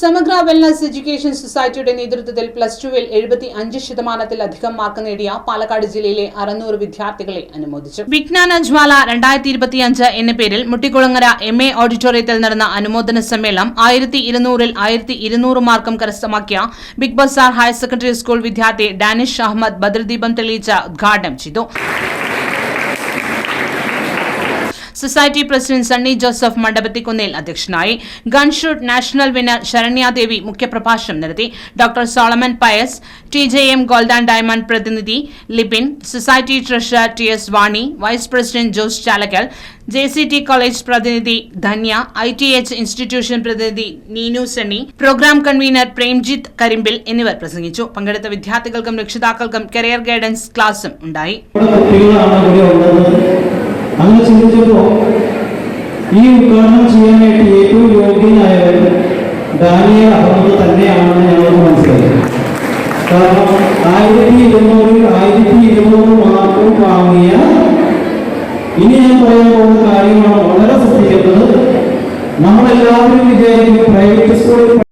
സമഗ്ര wellness education സൊസൈറ്റിയുടെ നേതൃത്വത്തിൽ പ്ലസ് ടുവിൽ എഴുപത്തി അഞ്ച് ശതമാനത്തിലധികം മാർക്ക് നേടിയ പാലക്കാട് ജില്ലയിലെ അറുന്നൂറ് വിദ്യാർത്ഥികളെ അനുമോദിച്ചു. വിജ്ഞാന ജ്വാല രണ്ടായിരത്തി ഇരുപത്തിയഞ്ച് എന്ന പേരിൽ മുട്ടിക്കുളങ്ങര എം എ ഓഡിറ്റോറിയത്തിൽ നടന്ന അനുമോദന സമ്മേളനം ആയിരത്തി ഇരുന്നൂറിൽ ആയിരത്തി ഇരുന്നൂറ് മാർക്കും കരസ്ഥമാക്കിയ big bazaar higher secondary school വിദ്യാർത്ഥി ഡാനിഷ് അഹമ്മദ് ബദർദീപം തെളിയിച്ച ഉദ്ഘാടനം ചെയ്തു. സൊസൈറ്റി പ്രസിഡന്റ് സണ്ണി ജോസഫ് മണ്ഡപത്തിക്കുന്നിൽ അധ്യക്ഷനായി. Gun shoot national winner Saranyadevi മുഖ്യപ്രഭാഷണം നടത്തി. Doctor Solomon Pius T J M gold diamond പ്രതിനിധി Libin society treasurer T S Vani vice president Jose Chalakkal J C T college പ്രതിനിധി Dhanya I T H institution പ്രതിനിധി Neenu Sunny programme convener Premjith Karimbil എന്നിവർ പ്രസംഗിച്ചു. പങ്കെടുത്ത വിദ്യാർത്ഥികൾക്കും രക്ഷിതാക്കൾക്കും career guidance ക്ലാസും ഉണ്ടായി. അങ്ങനെ ചിന്തിച്ചപ്പോൾ ഈ ഉദ്ഘാടനം ചെയ്യാനായിട്ട് ഏറ്റവും യോഗ്യനായവർ ഡാനിയൽ അഹമ്മദ് തന്നെയാണെന്ന് ഞങ്ങൾക്ക് മനസ്സിലായി. കാരണം ആയിരത്തി ഇരുന്നൂറിൽ ആയിരത്തി ഇരുന്നൂറ് മാർക്കും വാങ്ങിയ ഇനി ഞാൻ പറയാൻ പോകുന്ന കാര്യമാണ് വളരെ ശ്രദ്ധിക്കേണ്ടത്. നമ്മളെല്ലാവരും വിചാരിക്കും പ്രൈവറ്റ് സ്കൂളിൽ